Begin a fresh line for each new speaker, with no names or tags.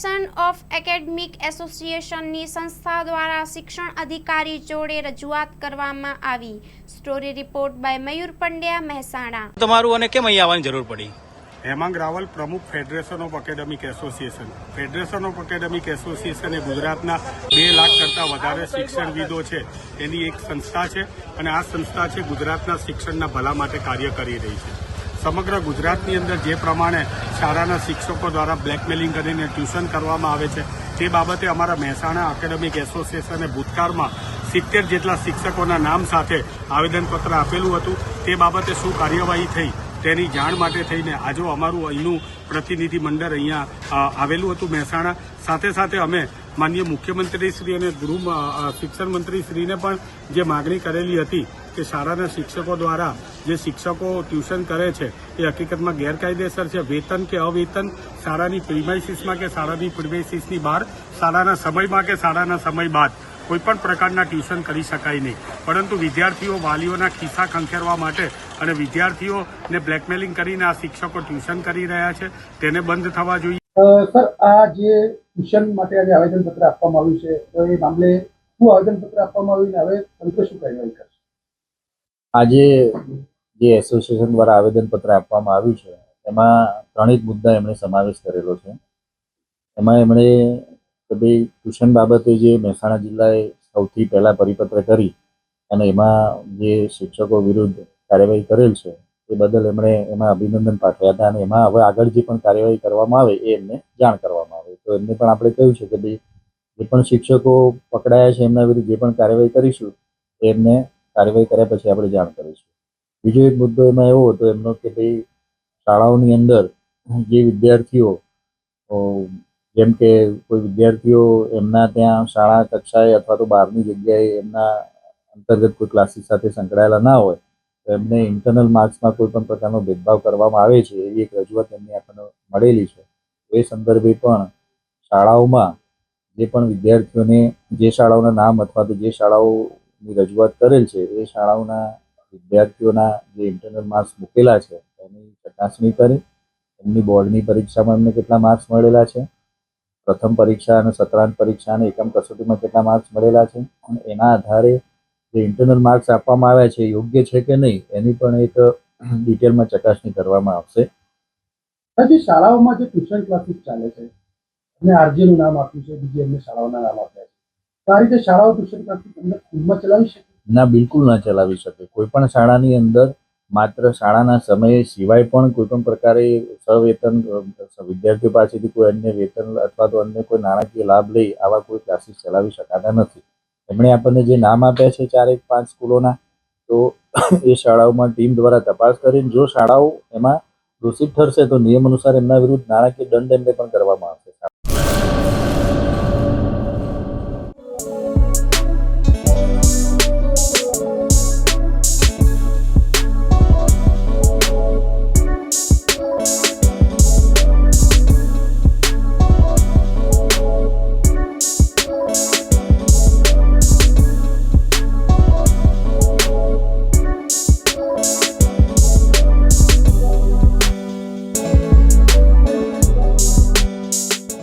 Federation of academic એસોસિએશનની સંસ્થા દ્વારા શિક્ષણ અધિકારી જોડે રજૂઆત કરવામાં આવી. Story report by Mayur Pandya Mehsana.
તમારું અને કેમ અહીં આવવાની જરૂર પડી?
હેમાંગ રાવલ પ્રમુખ federation of academic association federation of academic association એ ગુજરાતના બે લાખ કરતાં વધારે શિક્ષણવિદો છે. એની એક સંસ્થા છે અને આ સંસ્થા છે ગુજરાતના શિક્ષણના ભલા માટે કાર્ય કરી રહી છે. સમગ્ર ગુજરાતની અંદર જે પ્રમાણે શાળાના શિક્ષકો દ્વારા બ્લેકમેલિંગ કરીને ટ્યુશન કરવામાં આવે છે, તે બાબતે અમારા મહેસાણા એકેડેમિક એસોસિએશને ભૂતકાળમાં સિત્તેર જેટલા શિક્ષકોના નામ સાથે આવેદનપત્ર આપેલું હતું. તે બાબતે શું કાર્યવાહી થઈ તેની જાણ માટે થઈને આજે અમારું અહીંનું પ્રતિનિધિ મંડળ અહીંયા આવેલું હતું મહેસાણા. સાથે સાથે અમે માનનીય મુખ્યમંત્રી શ્રી અને ગૃહ શિક્ષણ મંત્રી શ્રીને પણ જે માગણી કરેલી હતી કે શાળાના શિક્ષકો દ્વારા જે શિક્ષકો ટ્યુશન કરે છે, એ હકીકતમાં ગેરકાયદેસર છે. વેતન કે અવેતન, શાળાની પ્રિમાઇસીસમાં કે શાળાની પ્રિમાઇસીસની બહાર, શાળાના સમયમાં કે શાળાના સમય બાદ. કોઈપણ પ્રકારના ટ્યુશન કરી શકાય નહીં. પરંતુ વિદ્યાર્થીઓ વાલીઓના ખિસ્સા ખંખેરવા માટે અને વિદ્યાર્થીઓને બ્લેકમેલિંગ કરીને આ શિક્ષકો ટ્યુશન કરી રહ્યા છે, તેને બંધ થવા જોઈએ.
સર, આ જે ટ્યુશન માટે આજે આવેદનપત્ર આપવામાં આવ્યું છે, તો એ મામલે શું આવેદનપત્ર આપવામાં આવ્યું હવે તંત્ર શું કાર્યવાહી કરશે?
આજે જે એસોસિએશન દ્વારા આવેદનપત્ર આપવામાં આવ્યું છે, એમાં ત્રણેક મુદ્દા એમણે સમાવેશ કરેલો છે. એમાં એમણે કે ભાઈ ટ્યુશન બાબતે જે મહેસાણા જિલ્લાએ સૌથી પહેલા પરિપત્ર કરી અને એમાં જે શિક્ષકો વિરુદ્ધ કાર્યવાહી કરેલ છે, એ બદલ એમણે એમાં અભિનંદન પાઠવ્યા હતા અને એમાં હવે આગળ જે પણ કાર્યવાહી કરવામાં આવે એ એમને જાણ કરવામાં આવે. તો એમને પણ આપણે કહ્યું છે કે ભાઈ જે પણ શિક્ષકો પકડાયા છે એમના વિરુદ્ધ જે પણ કાર્યવાહી કરીશું, એમને કાર્યવાહી કર્યા પછી આપણે જાણ કરીશું. બીજો એક મુદ્દો એમાં એવો હતો એમનો કે ભાઈ, શાળાઓની અંદર જે વિદ્યાર્થીઓ જેમ કે કોઈ વિદ્યાર્થીઓ એમના ત્યાં શાળા કક્ષાએ અથવા તો બહારની જગ્યાએ એમના અંતર્ગત કોઈ ક્લાસીસ સાથે સંકળાયેલા ના હોય, તો એમને ઇન્ટરનલ માર્ક્સમાં કોઈ પણ પ્રકારનો ભેદભાવ કરવામાં આવે છે એવી એક રજૂઆત એમની આપણને મળેલી છે. એ સંદર્ભે પણ શાળાઓમાં જે પણ વિદ્યાર્થીઓને જે શાળાઓના નામ અથવા તો જે શાળાઓની રજૂઆત કરેલ છે, એ શાળાઓના વિદ્યાર્થીઓના જે ઇન્ટરનલ માર્ક્સ મૂકેલા છે, એની ચકાસણી કરી, એમની બોર્ડની પરીક્ષામાં એમને કેટલા માર્ક્સ મળેલા છે, પ્રથમ પરીક્ષા અને સત્રાંત પરીક્ષા અને એકમ કસોટીમાં કેટલા માર્ક્સ મળેલા છે, અને એના આધારે જે ઇન્ટરનલ માર્ક્સ આપવામાં આવ્યા છે યોગ્ય છે કે નહીં, એની પણ એક ડિટેલમાં ચકાસણી કરવામાં આવશે.
જે શાળાઓમાં જે ટ્યુશન ક્લાસીસ ચાલે છે, અને આરજીનું નામ આપ્યું છે, બીજી અન્ય શાળાઓના નામ આપ્યા છે. તો આ શાળાઓ ટ્યુશન ક્લાસીસ તમને સ્કૂલમાં ચલાવી શકે?
ના, બિલકુલ ના ચલાવી શકે. કોઈ પણ શાળાની અંદર માત્ર શાળાના સમય સિવાય પણ કોઈ પણ પ્રકારે સવેતન વિદ્યાર્થીઓ પાસેથી કોઈ અન્ય વેતન અથવા તો અન્ય કોઈ નાણાકીય લાભ લઈ આવા કોઈ ક્લાસીસ ચલાવી શકાતા નથી. એમણે આપણને જે નામ આપ્યા છે ચારેક પાંચ સ્કૂલોના, તો એ શાળાઓમાં ટીમ દ્વારા તપાસ કરીને જો શાળાઓ એમાં દોષિત ઠરશે તો નિયમ અનુસાર એમના વિરુદ્ધ નાણાકીય દંડ એમને પણ કરવામાં